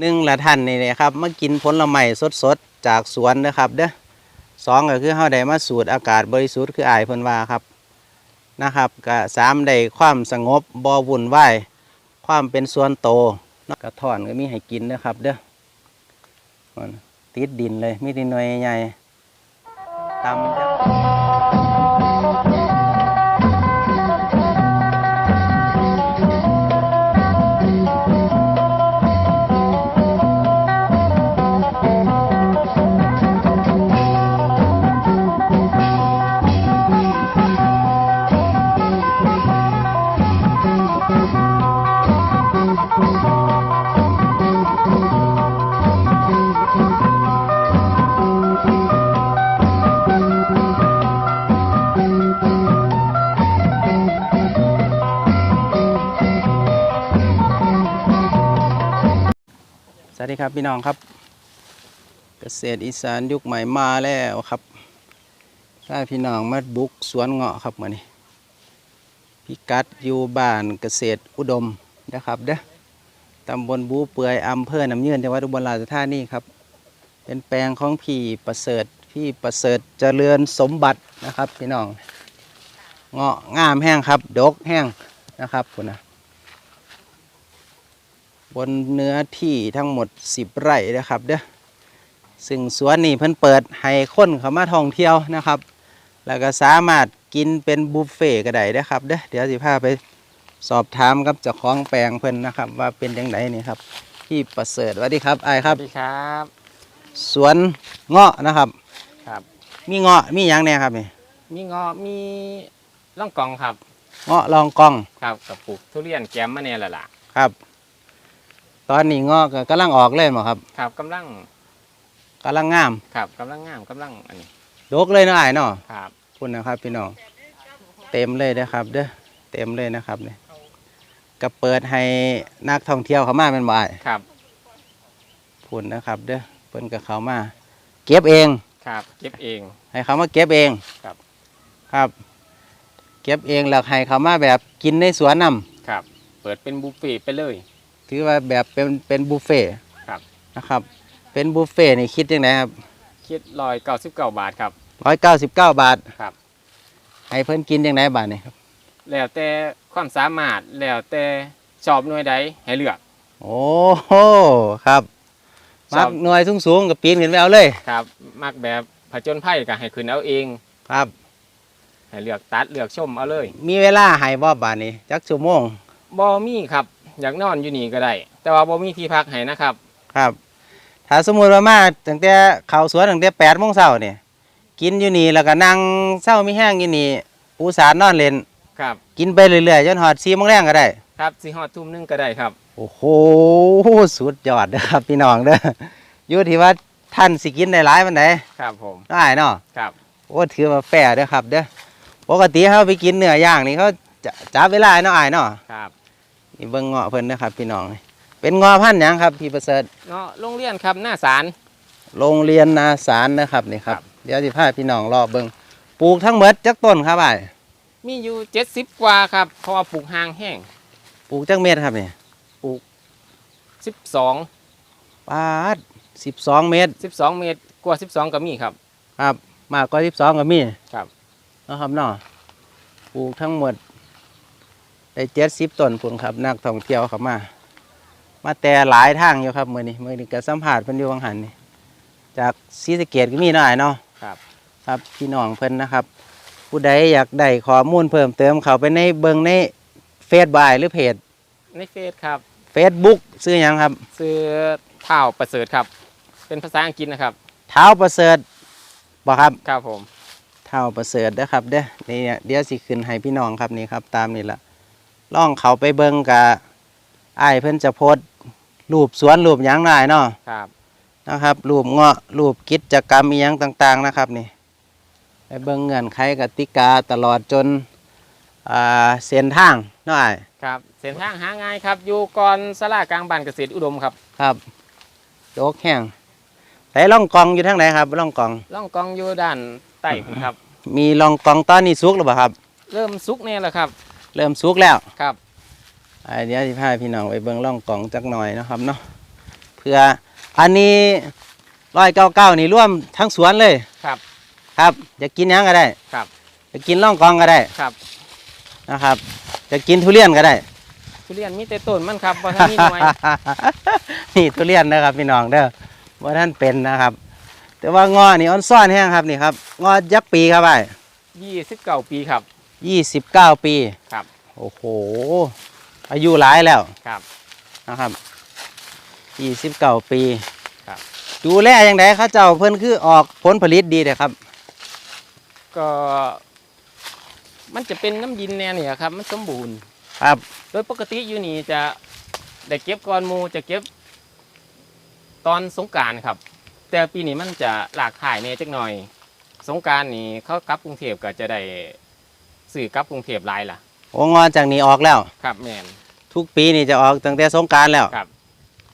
หนึ่งละท่านนี่เลยครับมากินผลไม้สดๆ จากสวนนะครับเด้อสองก็คือเฮาได้มาสูดอากาศบริสุทธิ์คืออายเพิ่นว่าครับนะครับก็สามได้ความสงบบ่วุ่นวายความเป็นส่วนโตกระท่อนก็มีให้กินนะครับเด้อมันติดดินเลยมีแติหน่วยใหญ่ตำ ครับพี่น้องครับ เกษตรอีสานยุคใหม่มาแล้วครับถ้าพี่น้องมาบุกสวนเงาะครับมื่อนี้พิกัดอยู่บ้านเกษตรอุดมนะครับเด้อตำบลบูเปือยอำเภอหน้ำยืนจังหวัดอุบลราชธานีครับ เป็นแปลงของพี่ประเสริฐพี่ประเสริฐเจริญสมบัตินะครับ พี่น้องเงาะงามแห้งครับ ดกแห้งนะครับคุณนะ บนเนื้อที่ทั้งหมด 10 ไร่นะครับเด้อซึ่งสวนนี่เพิ่นเปิดให้คนเข้ามาท่องเที่ยวนะครับ แล้วก็สามารถกินเป็นบุฟเฟ่ต์ก็ได้นะครับเด้อเดี๋ยวสิพาไปสอบถามกับเจ้าของแปลงเพิ่นนะครับ ว่าเป็นยังไงนี่ครับพี่ประเสริฐสวัสดีครับไอายคสรับ วัสดีครับ สวนเงาะนะครับ ครับ มีเงาะมีหยังเนี่ยครับนี่มีเงาะมีล่องกองครับ เงาะลองกองครับกับปลูกทุเรียนแกมมาเนี่ยแหละล่ะ ครับ ตอนนี้เงาะก็กำลังออกเล่นบ่ครับ ครับกำลังกำลังงาม ครับกำลังงามกำลังอันนี้ดกเลยเนาะไอ้ายเนาะครับคุณนะครับ พี่น้องเต็มเลยนะครับ เด้อเต็มเลยนะครับเนี่ยก็เปิดให้นักท่องเที่ยวเขามาเป็นบ่ายครับพุ่นนะครับ เด้อเพิ่นกับเขามา เก็บเองครับ เก็บเอง ให้เขามาเก็บเองครับ ครับ เก็บเองแล้วให้เขามาแบบกินในสวนนํครับ เปิดเป็นบุฟเฟ่ต์ไปเลย ถือว่าแบบเป็นเป็นบุฟเฟ่ต์ครับ นะครับ เป็นบุฟเฟ่ต์นี่คิดยังไงครับคิดรอยเก้าสิบเก้าบาทครับ ร้อยเก้าสิบเก้าบาทครับ ให้เพิ่นกินยังไงบาทนี่ครับแล้วแต่ความสามารถแล้วแต่ชอบหน่วยใดให้เลือก โอ้โหครับชอบมักหน่วยสูงๆกับปีนขึ้นไปเอาเลยครับมักแบบผจญภัยก็ให้ขึ้นเอาเองครับ ให้เลือกตัดเลือกชมเอาเลยมีเวลาให้บ่บาทนี้จักชั่วโมงบ่มีครับ อยากนอนอยู่นี่ก็ได้ แต่ว่าบ่มีที่พักให้นะครับ ครับ ถ้าสมมุติว่ามาตั้งแต่เข้าสวนตั้งแต่แปดโมงเช้าเนี่ยกินอยู่นี่แล้วก็นั่งเช้ามีแห้งอยู่นี่ปูสารนอนเล่นครับ กินไปเรื่อยๆจนหอดสี่โมงแรงก็ได้ ครับสิฮอดทุ่มหนึงก็ได้ครับ โอ้โหสุดยอดนะครับ พี่น้องเด้ออยู่ที่ว่าท่านสิกินได้หลายมันไหนครับผมได้เนาะครับ โอ้ถือว่าแฟร์เด้อครับเด้อปกติเขาไปกินเนื้อย่างนี่เขาจะจับเวลาให้เนาะอ้ายเนาะครับ นี่เบิ่งเงาะเพิ่นนะครับ พี่น้อง เป็นเงาะพันธุ์หยังครับพี่ประเสริฐเนาะโรงเรียนครับหน้าศาล โรงเรียนนาสารนะครับนี่ครับ ครับ เดี๋ยวสิพาพี่น้องรอบเบิ่งปลูกทั้งหมดจักต้นครับอ้ายมีอยู่เจ็ดสิบกว่าครับเพราะว่าปลูกห่างแห้งปลูกจักเม็ดครับนี่สิบสองปาดสิบสองเมตรสิบสองเมตรกว่าสิบสองก็มีครับ ครับ มากกว่าสิบสองก็มีครับ เนาะครับเนาะปลูกทั้งหมด ได้เจ็ดสิบต้นพุ่นครับนักท่องเที่ยวเข้ามา มาแต่หลายทางอยู่ครับมื้อนี้มื้อนี้ก็สัมภาษณ์เพิ่นอยู่วังหันนี่จากศรีสะเกษก็มีเนาะอ้ายเนาะครับครับพี่น้องเพิ่นนะครับ ผู้ใดอยากได้ข้อมูลเพิ่มเติมเข้าไปในเบิงในเฟซบายหรือเพจในเฟซครับ Facebook ซื้อหยังครับ ซื้อเท่าประเสริฐครับ เป็นภาษาอังกฤษนะครับเท้าประเสริฐบ่ครับ ครับผม เท้าประเสริฐเด้อครับเด้อนี่เนี่ยเดี๋ยวสิขึ้นให้พี่น้องครับนี่ครับตามนี่ละ ล่องเขาไปเบิงกับอ้ายเพิ่นจะโพสต์รูปสวนรูปหยังได้เนาะครับนะครับรูปเงาะรูปกิจกรรมอีหยังต่าง ๆนะครับนี่ไปเบิ่งเงื่อนไขกติกาตลอดจนอ่าเส้นทางเนาะอ้ายครับเส้นทางหาง่ายครับ อยู่ก่อนสลากลางบ้านเกษตรอุดมครับครับโดกแห้งไหล่องกองอยู่ทางไหนครับล่องกอง ล่องกองอยู่ด้านใต้พุ่นครับ มีล่องกองตอนนี้สุกหรือเปล่าครับ เริ่มสุกเนี่ยแหละครับ เริ่มสุกแล้วครับอ่าเดี๋ยวสิพาพี่น้องไปเบิ่งล่องกองจักหน่อยนะครับเนาะเพื่ออันนี้ร้อยเก้าเก้านี่ร่วมทั้งสวนเลยครับ ครับจะกินหยังก็ได้ครับจะกินล่องกองก็ได้ครับนะครับ จะกินทุเรียนก็ได้ทุเรียนมีแต่ต้นมันครับบ่ทันมีหน่วยนี่ทุเรียนนะครับพี่น้องเด้อว่าท่านเป็นนะครับ แต่ว่างอนี่อ่อนซ่อนแห้งครับนี่ครับงอยักษ์ปีครับไอ้29ปีครับ ยี่สิบเก้าปี ครับ โอ้โห อายุหลายแล้วครับ นะครับยี่สิบเก้าปีครับ ดูแลอย่างไรเขาเจ้าเพิ่นคือออกผลผลิตดีเลยครับ ก็ มันจะเป็นน้ำยินแน่เนี่ยครับ มันสมบูรณ์ ครับ โดยปกติอยู่นี่จะได้เก็บก่อนหมูจะเก็บ ตอนสงกรารครับ แต่ปีนี้มันจะหลากหลายเนี่ยจักหน่อย สงกรารนี่เขากลับกรุงเทพก็จะได้ สื่อกลับกรุงเทพหลายล่ะโอ้งอจากนี้ออกแล้ว ครับแมนทุกปีนี่จะออกตั้งแต่สงกรารแล้ว ครับ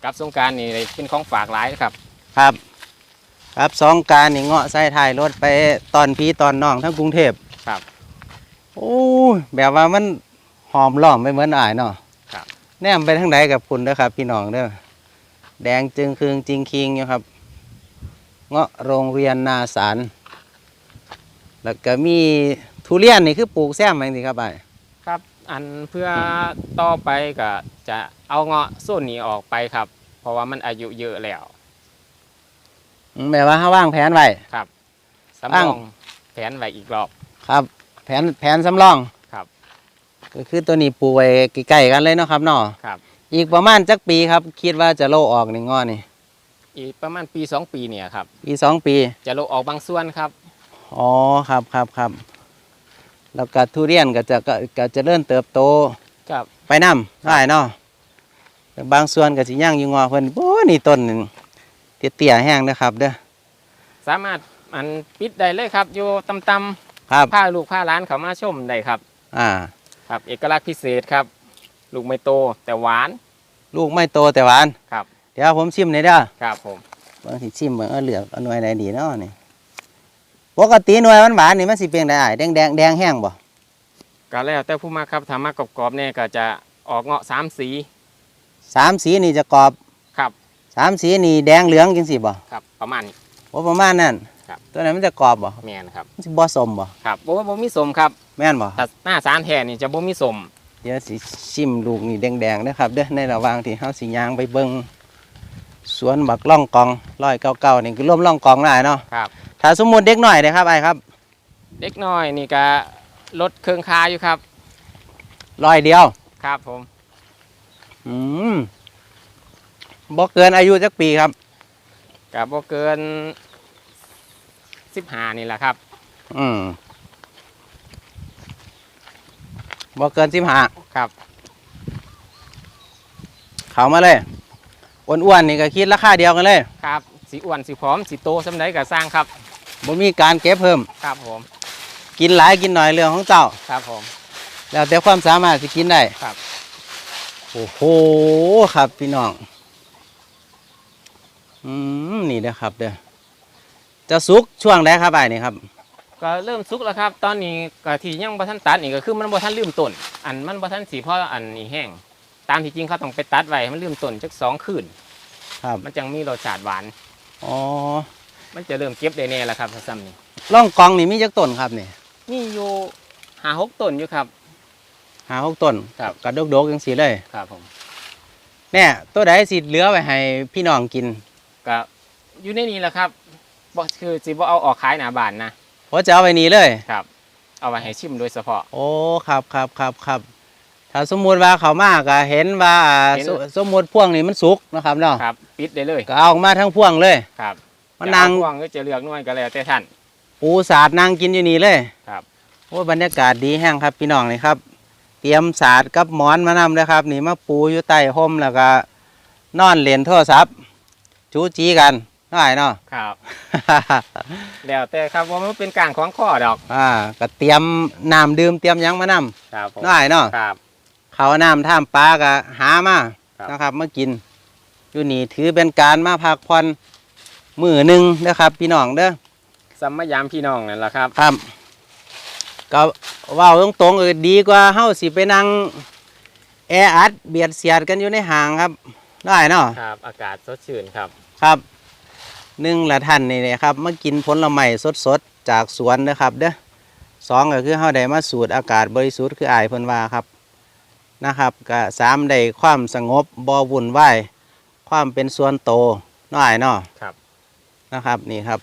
กลับสงกรารนี่ได้เป็นของฝากหลายครับ ครับ ครับสงกรารนี่เงาะใส่ท้ายรถไปตอนพี่ตอนน้องทั้งกรุงเทพครับ โอ้ยแบบว่ามันหอมหล้อมไปเหมือนอายเนาะครับ แนมไปทางไหนกับคุณเด้อครับ พี่น้องเด้อแดงจึงคืงจริงคิงอยู่ครับ เงาะโรงเรียนนาสารแล้วก็มี ทุเรียนนี่คือปลูกแซมเองสิครับไอ้ายครับ อันเพื่อต่อไปก็จะเอาเงาะส้นนี้ออกไปครับ เพราะว่ามันอายุเยอะแล้วอืมแบบว่าเขาว่างแผนไว้ ครับสำรอ้าอวงแผนไว้อีกรอบ ครับ แผนแผนสำรองครับ ก็คือตัวนี้ปลูกไว้ใกล้ๆกันเลยเนาะครับเนาะครับ อีกประมาณจักปีครับ คิดว่าจะโลออกนี่งอนี่อีกประมาณปีสองปีเนี่ยครับ ปีสองปี จะลงออกบางส่วนครับ อ๋อครับครับครับ แล้วก็ทุเรียนก็จะก็ก็จะเริ่มเติบโตครับ ไปนำได้เนาะแต่บางส่วนก็สิย่างอยู่งอเพิ่นโอ้นี่ต้นหนึ่งเตี้ยๆแห้งนะครับเด้อสามารถอันปิดได้เลยครับ อยู่ตำครับ ๆผ้าลูกผ้าร้านเขามาชมได้ครับ อ่า ครับ เอกลักษณ์พิเศษครับ ลูกไม่โตแต่หวาน ลูกไม่โตแต่หวานครับ เดี๋ยวผมชิมหน่อยเด้อครับผม บางทีชิมเบิ่งเออเหลือกเอาหน่วยไหนดีเนาะนี่ ปกติหน่วยมันหวานนี่มันสิเป็นไดอ้ายแดงแดงแดงแห้งบ่ก็แล้วแต่ผู้มาครับถ้ามากรอบๆเนี่ยก็จะออกเงาะสามสีสามสีนี่จะกรอบครับสามสีนี่แดงเหลืองจังสิบ่ครับประมาณนี้โอ้ประมาณนั้นครับตัวนั้นมันจะกรอบบ่แมนครับมันสิบ่สมบ่ครับบ่ว่าบ่มีสมครับแม่นบ่แต่หน้าสารแทนนี่จะบ่มีสมเดี๋ยวสิชิมลูกนี่แดงๆนะครับเด้อในระหว่างที่เฮาสิย่างไปเบิ่งสวนบักล่องกองร้อยเก้าเก้านี่คือร่วมล่องกองได้เนาะครับ ถ้าสมมุติเด็กหน่อยนะครับไอ้ครับเด็กน้อยนี่ก็ลดเครื่องคาอยู่ครับ ร้อยเดียว ครับผมอืมบ่เกินอายุจักปีครับ กับบ่เกิน15นี่แหละครับ อืมบ่เกินสิบห้าครับ เขามาเลยอ้วนๆนี่ก็คิดราคาเดียวกันเลย ครับสีอ้วนสีผอมสีโตสำใดก็สร้างครับ บ่มีการเก็บเพิ่ม ครับผม กินหลายกินหน่อยเรื่องของเจ้า ครับผม แล้วแต่ความสามารถสิกินได้ครับ โอ้โหครับพี่น้องอืมนี่นะครับเด้อจะสุกช่วงใดครับไอ้นี่ครับ ก็เริ่มสุกแล้วครับ ตอนนี้ก็ที่ยังบ่ทันตัดนี่ก็คือมันบ่ทันลืมต้น อันมันบ่ทันสีเพราะอันนี้แห้ง ตามที่จริงเขาต้องไปตัดไว้ให้มันลืมต้นจักสองคืน ครับ มันจังมีรสชาติหวาน อ๋อ มันจะเริ่มเก็บได้แน่แล้วครับถ้าซ้ำนี่ล่องกองนี่มีจักต้นครับนี่มีอยู่หาหกต้นอยู่ครับ หาหกต้นครับ กระดกดกๆจังสีเลยครับผมแน่ตัวใดสิเหลือไว้ให้พี่น้องกินก็อยู่ในนี้แหละครับบ่คือสิบ่เอาออกขายหน้าบ้านนะเพราะจะเอาไว้นี่เลยครับ เอาไว้ให้ชิมโดยเฉพาะ โอ้ครับครับครับครับถ้าสมมุติว่าเขามากก็เห็นว่าเห็นสสมมุติพ่วงนี่มันสุกนะครับเนาะครับ ปิดได้เลย ก็เอาออกมาทั้งพ่วงเลยครับ มานั่งจะเอพ่วงก็จะเลือกหน่วยก็แล้วแต่ท่าน ปูสาดนั่งกินอยู่นี่เลยครับโอ้บรรยากาศดีแห้งครับพี่น้องนี่ครับ เตรียมสาดกับหมอนมานำเลยครับ นี่มาปูอยู่ใต้ห่มแล้วก็ นอนเล่นโทรศัพท์จูจีกันง่ายเนาะครับแล้วแต่ครับว่ามันเป็นการของข้อดอก อ่า ก็เตรียมน้ำดื่มเตรียมหยังมานำครับผมง่ายเนาะครับเขาวน้ำท่ามปลาก็หามาครับนะครับมากินอยู่นี่ถือเป็นการมาพักผ่อน มือหนึ่งนะครับ พี่น้องเด้อสัมมายามพี่น้องนั่นแหละครับครับก็เว่าตรงๆเออดีกว่าเฮาสิไปนั่งแออัดเบียดเสียดกันอยู่ในห้างครับได้เนาะครับ อากาศสดชื่นครับครับหนึ่งละท่านนี่เลยครับมากินผลไม้สดๆจากสวนนะครับเด้อสองก็คือเฮาได้มาสูดอากาศบริสุทธิ์คืออายเพิ่นว่าครับนะครับก็สามได้ความสงบบ่วุ่นวายความเป็นส่วนโตวน้อยเนาะครับ นะครับนี่ครับ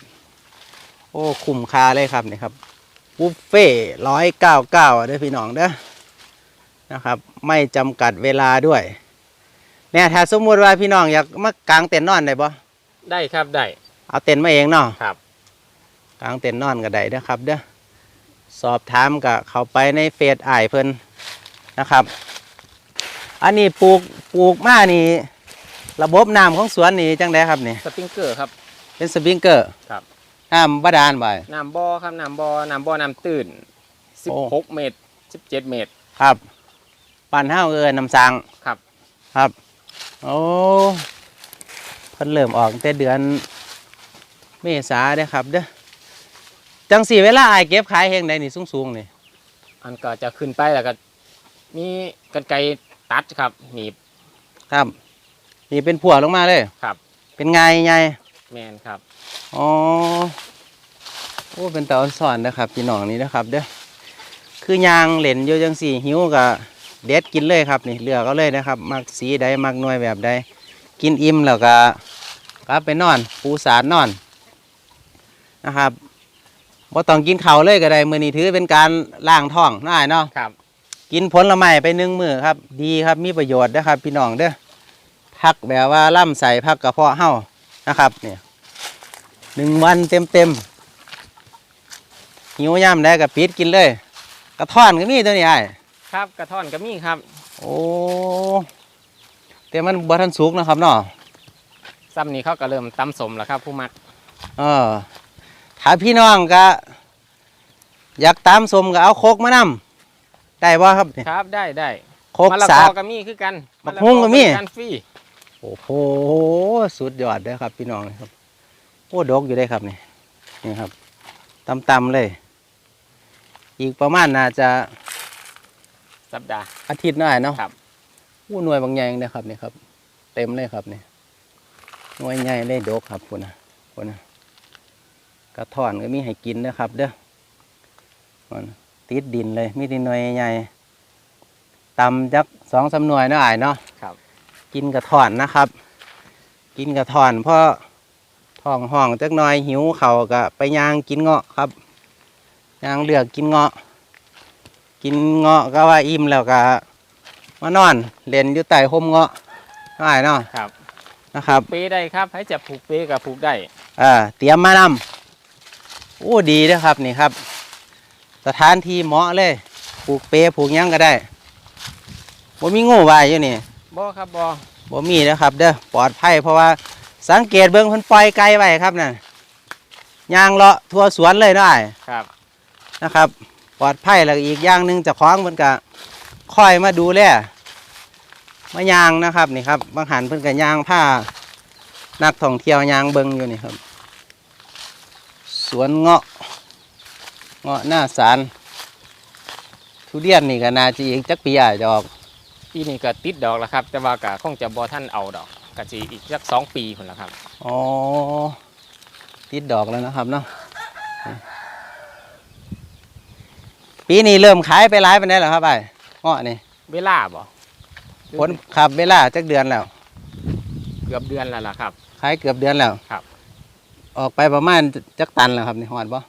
โอ้คุ้มค่าเลยครับนี่ครับบุฟเฟ่ร้อยเก้าเก้าเด้อพี่น้องเด้อนะครับ ไม่จำกัดเวลาด้วยเนี่ยถ้าสมมุติว่าพี่น้องอยากมากางเต็นท์นอนได้ปะได้ครับได้เอาเต็นท์มาเองเนาะครับกางเต็นท์นอนก็ได้นะครับเด้อสอบถามกับเขาไปในเฟซอ้ายเพิ่นนะครับ อันนี้ปลูกปลูกมานี่ ระบบน้ำของสวนนี่จังไดครับนี่สปริงเกอร์ครับ เป็นสปริงเกอร์ครับ น้ำบาดาลบ่น้ำบ่อครับน้ำบ่อน้ำบ่อน้ำตื้นโอ้16เมตร17เมตร ครับปั่นห้าวเอินน้ำสังครับ ครับโอ้เพิ่นเริ่มออกตั้งแต่เดือนเมษาเด้อครับเด้อจังสี่เวลาอายเก็บขายเฮงใดนี่สูงๆนี่อันก็จะขึ้นไปแล้วก็มีกันไกรตัดครับหนีบ ครับ นี่เป็นผัวลงมาเลยครับ เป็นไงไง แมนครับอ๋อโอ้เป็นตาอ่อนสอนนะครับพี่น้องนี่นะครับ เด้อคือยางเหล่นอยู่จังสี่หิวกับเด็ดกินเลยครับนี่เลือกเอาเลยนะครับมักสีใดมักหน่วยแบบใดกินอิ่มแล้วก็กลับไปนอนปูสารนอนนะครับบ่ต้องกินข้าวเลยก็ได้มื้อนี้ถือเป็นการล้างท้องน่ายเนาะครับ กินผลไม้ไปหนึ่งมือครับ ดีครับมีประโยชน์นะครับ พี่น้องเด้อพักแบบว่าล่ำใส่พักกระเพาะเห่า นะครับเนี่ยหนึ่งวันเต็มเต็มๆหิวย่ำได้กับปิดกินเลย กระท่อนก็มีตัวนี้ไอ้ายครับกระท่อนก็มีครับ โอ้แต่มันบ่ทันสุกนะครับเนาะซ้ำนี้เขาก็เริ่มตำสมแล้วครับ ผู้มักเออถ้าพี่น้องก็ อยากตามสมก็เอาโคกมานำได้บ่ครับเนี่ยครับได้ได้โคกมะละสากอก็มีคือกันบักฮุ้งก็มีะละบริการฟรี โอ้โหสุดยอดเลยครับ พี่น้องครับโอ้ดกอยู่ได้ครับนี่นี่ครับตำๆเลย อีกประมาณน่าจะสัปดาห์ อาทิตย์หน้าเนาะครับโอ้หน่วยบางใหญ่เลยครับนี่ครับ เต็มเลยครับนี่หน่วยใหญ่ได้ดกครับคุณนะคุณนะกระท่อนก็มีให้กินนะครับ เด้อพุ่นน่ะติดดินเลยมีแติหน่วยใหญ่ตำจักสองสามหน่วยเนาะอ้ายเนาะครับ กินกระท่อนนะครับ กินกระท่อนเพราะท้องห้องจักหน่อยหิวเขาวก็ไปย่างกินเงาะครับย่างเลือกกินเงาะ กินเงาะก็ว่าอิ่มแล้วก็มานอนเล่นอยู่ใต้ห่มเงาะง่ายเนาะครับนะครับเปได้ครับให้จะผูกเปกับผูกได้เอ่าเตรียมมานำโอ้ดีนะครับนี่ครับ สถานที่เหมาะเลยปลูกเปรย์ปลูกหยังก็ได้บ่มีงูวายอยู่นี่ บ่ครับบ่บ่มีนะครับ เด้อปลอดภัยเพราะว่าสังเกตเบิ่งเพิ่นปล่อยไก่ไว้ครับนั่นยางเลาะทั่วสวนเลยเนาะอ้ายครับนะครับ ปลอดภัยแล้วก็อีกอย่างหนึ่งเจะคล้าของเพิ่นก็คอยมาดูแลมายางนะครับนี่ครับบางหันเพิ่นก็ยางผ้านักท่องเที่ยวยางเบิ่งอยู่นี่ครับ สวนเงาะเงาะหน้าสารทุเรียนนี่ก็น่าจะอีกจักปีอาจจะออก ปีนี้ก็ติดดอกแล้วครับ แต่ว่าก็คงจะบ่ท่านเอาดอกก็สิอีกสักสองปีพุ่นละครับ อ๋อ ติดดอกแล้วนะครับเนาะ ปีนี้เริ่มขายไปหลายไปได้แล้วครับไอ้เงาะนี่เวลาบ่ผลขับเวลาจักเดือนแล้ว เกือบเดือนแล้วล่ะครับ ขายเกือบเดือนแล้วครับ ออกไปประมาณจักตันแล้วครับนี่หอดบ่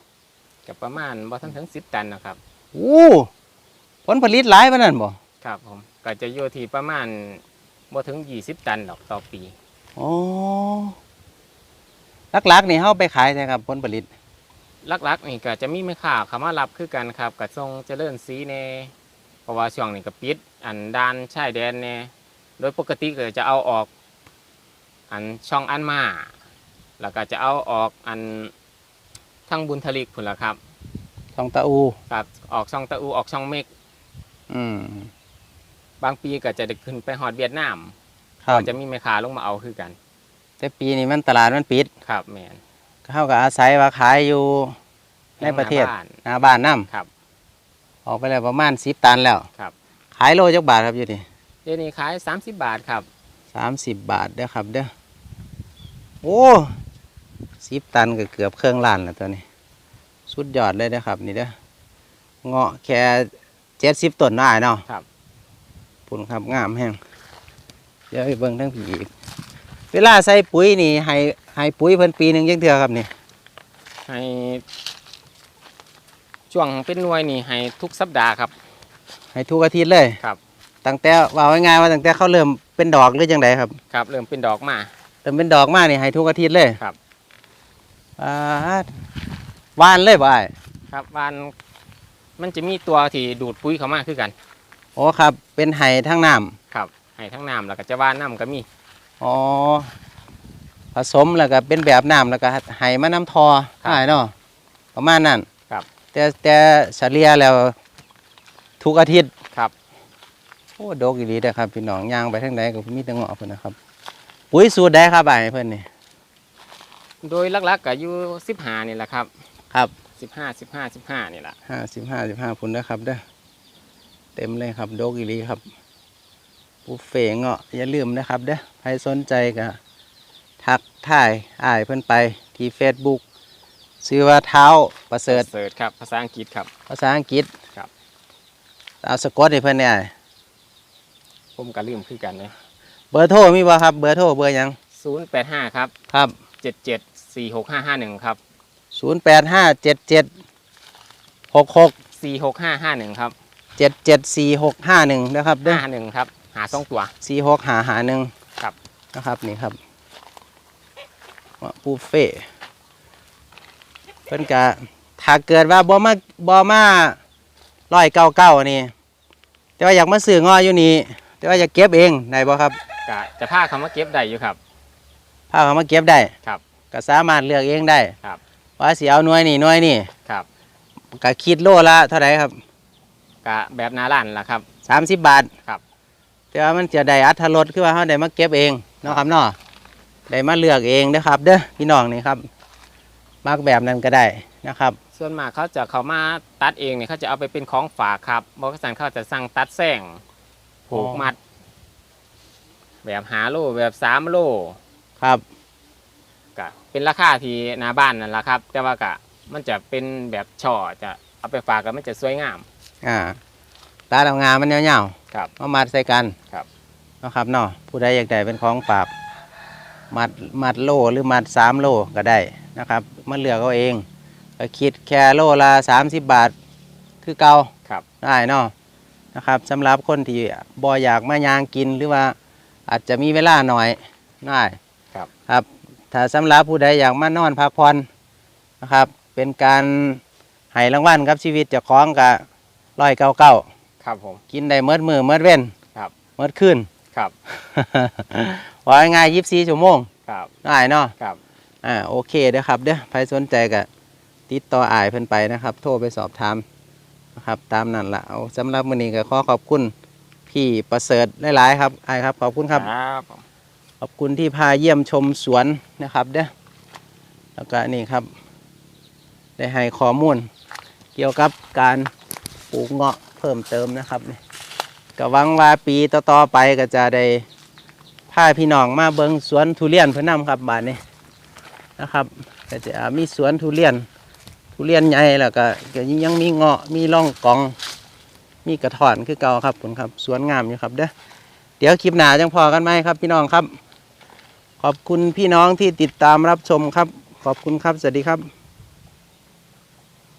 ก็ประมาณบ่ทันถึง10ตันนะครับ อู้ผลผลิตหลายปานนั้นบ่ครับผมก็จะอยู่ที่ประมาณบ่ถึง 20 ตันดอกต่อปีอ๋อหลักๆนี่เฮาไปขายใช่ครับผลผลิต หลักๆนี่ก็จะมีแม่ค้าเข้ามารับคือกันครับกับทรงเจริญศรีแน่เพราะว่าช่วงนี้ก็ปิด อันด้านชายแดนแน่โดยปกติก็จะเอาออก อันช่องอันมาแล้วก็จะเอาออกอันทั้งบุญทลิกพุ่นละครับทองตะอู ครับออกช่องตะอูออกช่องเมกอืม บางปีก็จะได้ขึ้นไปฮอดเวียดนามครับก็จะมีแม่ค้าลงมาเอาคือกันแต่ปีนี้มันตลาดมันปิดครับแมนเฮาก็อาศัยว่าขายอยู่ในประเทศหาบ้านหน้าบ้านนํครับออกไปแล้วประมาณ10ตันแล้วครับ ขายโลจักบาทครับอยู่นี่เดี๋ยวนี้ขาย30 บาทครับ สามสิบบาทเด้อครับเด้อโอ้สิบตันก็เกือบเครื่องล้านแล้วตัวนี้ สุดยอดเลยนะครับ นี่เด้อเงาะแค่เจ็ดสิบต้นได้เนาะครับ ปุ่นครับงามแห้งเดี๋ยวไปเบิ่งทั้งผีอีกเวลาใส่ปุ๋ยนี่ให้ให้ปุ๋ยเพิ่นปีหนึ่งยังเทื่อครับนี่ให้ช่วงเป็นหน่วยนี่ให้ทุกสัปดาห์ครับ ให้ทุกอาทิตย์เลยครับ ตั้งแต่ว่าง่ายๆว่าตั้งแต่เขาเริ่มเป็นดอกหรือจังไดครับครับ เริ่มเป็นดอกมาเริ่มเป็นดอกมานี่ให้ทุกอาทิตย์เลยครับอ่าหวานเลยบ่อ้ายครับวันมันจะมีตัวที่ดูดปุ๋ยเข้ามาคือกัน โอ้ครับ เป็นไห้ทั้งน้ครับให้ทั้งน้ำแล้วก็จะว่านน้ำก็มีำอ๋อผสมแล้วก็เป็นแบบน้ำแล้วก็ไห้มาน้ำทอครับอ้ายเนาะประมาณนั้นครับแต่แต่เฉลี่ยแล้วทุกอาทิตย์ครับ โอ้ดกอีหลีเด้อครับพี่น้องย่างไปทางใดก็มีแต่เงาะเพิ่นนะครับปุ๋ยสูตรใดครับอ้ายเพิ่นนี่ โดยหลักๆก็อยู่สิบห้านี่แหละครับครับ สิบห้าสิบห้าสิบห้านี่แหละ ห้าสิบห้าสิบห้าพุ่นนะครับเด้อ เต็มเลยครับดกอีหลีครับบุฟเฟ่เงาะอย่าลืมนะครับเด้อใครสนใจก็ทักถ่ายอ้ายเพิ่นไปที่ Facebook ชื่อว่าเท้าประเสริฐเสิร์ชครับ ภาษาอังกฤษครับ ภาษาอังกฤษครับ เอาสะกดให้เพิ่นเนี่ยผมก็ลืมคือกันนะเบอร์โทรมีบ่ครับเบอร์โทรเบอร์หยังศูนย์แปดห้าครับ ครับเจ็ดเจ็ดสี่หกห้าห้าหนึ่งครับศูนย์แปดห้าเจ็ดเจ็ดหกหกสี่หกห้าห้าหนึ่งครับ เจ็ดเจ็ดสี่หกห้าหนึ่งนะครับเด้อห้าหนึ่งครับ หาสองตัวสี่หกหาหาหนึ่งครับนะครับนี่ครับบุฟเฟ่ต์เพิ่นกะถ้าเกิดว่าบ่มาบ่มาร้อยเก้าเก้านี่ แต่ว่าอยากมาซื้องออยู่นี่แต่ว่าอยากเก็บเองได้บ่ครับกะจะพาคำว่าเก็บได้อยู่ครับพาเขามาเก็บได้ครับก็สามารถเลือกเองได้ครับ ว่าสิเอาหน่วยนี่หน่วยนี่ครับก็คิดโลละเท่าไหร่ครับ กะแบบหนาล้านล่ะครับ สามสิบบาทครับ แต่ว่ามันจะได้อัตรสคือว่าเขาได้มาเก็บเองเนาะครับเนาะได้มาเลือกเองนะครับ เด้อพี่น้องนี่ครับมักแบบนั้นก็ได้นะครับ ส่วนมากเขาจะเขามาตัดเองเนี่ยเขาจะเอาไปเป็นของฝากครับบริษัทเขาจะสั่งตัดแส้งผูกมัด แบบหาโลแบบสามโลครับกะเป็นราคาที่หนาบ้านนั่นแหละครับ แต่ว่ากะมันจะเป็นแบบช่อจะเอาไปฝากกันมันจะสวยงาม อ่าตาดำงานมันยาวครับๆมามัดใส่กันครับ เนาะครับเนาะผู้ใดอยากได้เป็นของฝากมัดมัดโลหรือมัดสามโลก็ได้นะครับมาเลือกเอาเองก็คิดแค่โลละสามสิบบาทคือเก่าครับได้เนาะนะครับสำหรับคนที่บ่อยากมายางกินหรือว่าอาจจะมีเวลาหน่อยได้ครับครับ ถ้าสำหรับผู้ใดอยากมานอนพักผ่อนนะครับ เป็นการให้รางวัลกับชีวิตเจ้าของกับ ร้อยเก้าเก้าครับผม กินได้เมื่อมือเมื่อเว้นครับเมื่อคืนครับว่าง่ายยี่สิบสี่ชั่วโมงครับได้เนาะครับอ่าโอเคเด้อครับเด้อใครสนใจก็ติดต่ออายเพิ่นไปนะครับ โทรไปสอบถามนะครับ ตามนั้นละเอาสำหรับมื้อนี้ก็ขอขอบคุณพี่ประเสริฐหลายๆครับอายครับขอบคุณครับครับผมขอบคุณที่พาเยี่ยมชมสวนนะครับเด้อแล้วก็นี่ครับ ได้ให้ข้อมูลเกี่ยวกับการ ปลูกเงาะเพิ่มเติมนะครับนี่ก็หวังว่าปีต่อๆไปก็จะได้พาพี่น้องมาเบิงสวนทุเรียนเพื่อนำครับบ้านนี้นะครับก็จะมีสวนทุเรียน ทุเรียนใหญ่แล้วก็ก็ยังมีเงาะมีร่องกอง มีกระถอนคือเก่าครับคุณครับสวนงามอยู่ครับเด้อเดี๋ยวคลิปหนาจังพอกันไหมครับ พี่น้องครับ ขอบคุณพี่น้องที่ติดตามรับชมครับ ขอบคุณครับสวัสดีครับ